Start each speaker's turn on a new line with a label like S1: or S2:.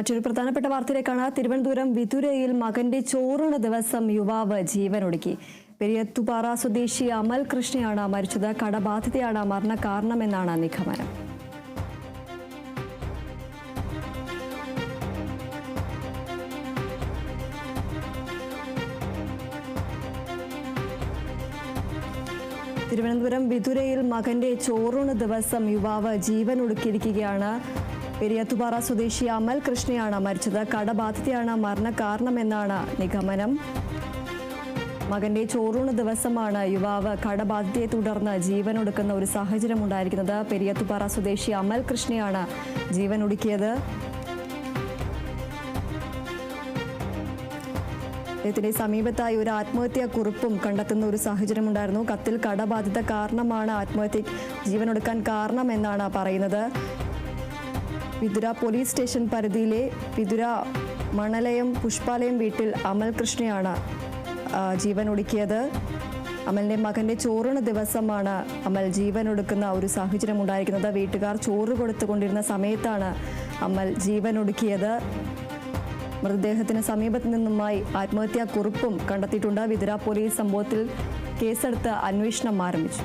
S1: മറ്റൊരു പ്രധാനപ്പെട്ട വാർത്തയിലേക്കാണ് തിരുവനന്തപുരം വിതുരയിൽ മകന്റെ ചോറുണ ദിവസം യുവാവ് ജീവനൊടുക്കി. പെരിയത്തുപാറ സ്വദേശി അമൽ കൃഷ്ണയാണ് മരിച്ചത്. കടബാധിതയാണ് മരണ കാരണമെന്നാണ് നിഗമനം. തിരുവനന്തപുരം വിതുരയിൽ മകന്റെ ചോറൂണ് ദിവസം യുവാവ് ജീവൻ ഒടുക്കിയിരിക്കുകയാണ് പെരിയത്തുപാറ സ്വദേശി അമൽ കൃഷ്ണയാണ് മരിച്ചത്. കടബാധിതയാണ് മരണ കാരണമെന്നാണ് നിഗമനം. മകന്റെ ചോറൂണ് ദിവസമാണ് യുവാവ് കടബാധിതയെ തുടർന്ന് ജീവൻ ഒടുക്കുന്ന ഒരു സാഹചര്യം ഉണ്ടായിരിക്കുന്നത്. പെരിയത്തുപാറ സ്വദേശി അമൽ കൃഷ്ണയാണ് ജീവൻ ഒടുക്കിയത് അദ്ദേഹത്തിന്റെ സമീപത്തായി ഒരു ആത്മഹത്യാ കുറിപ്പും കണ്ടെത്തുന്ന ഒരു സാഹചര്യം ഉണ്ടായിരുന്നു. കത്തിൽ കടബാധിത കാരണമാണ് ആത്മഹത്യ ജീവനൊടുക്കാൻ കാരണമെന്നാണ് പറയുന്നത്. വിതുര പോലീസ് സ്റ്റേഷൻ പരിധിയിലെ വിതുര മണലയം പുഷ്പാലയം വീട്ടിൽ അമൽ കൃഷ്ണയാണ് ഒടുക്കിയത്. അമലിന്റെ മകന്റെ ചോറിന ദിവസമാണ് അമൽ ജീവൻ ഒടുക്കുന്ന ഒരു സാഹചര്യം ഉണ്ടായിരിക്കുന്നത്. വീട്ടുകാർ ചോറ് കൊടുത്തുകൊണ്ടിരുന്ന സമയത്താണ് അമൽ ജീവൻ ഒടുക്കിയത്. മൃതദേഹത്തിന് സമീപത്ത് നിന്നുമായി ആത്മഹത്യാ കുറിപ്പും കണ്ടെത്തിയിട്ടുണ്ട്. വിതുര പോലീസ് സംഭവത്തിൽ കേസെടുത്ത് അന്വേഷണം ആരംഭിച്ചു.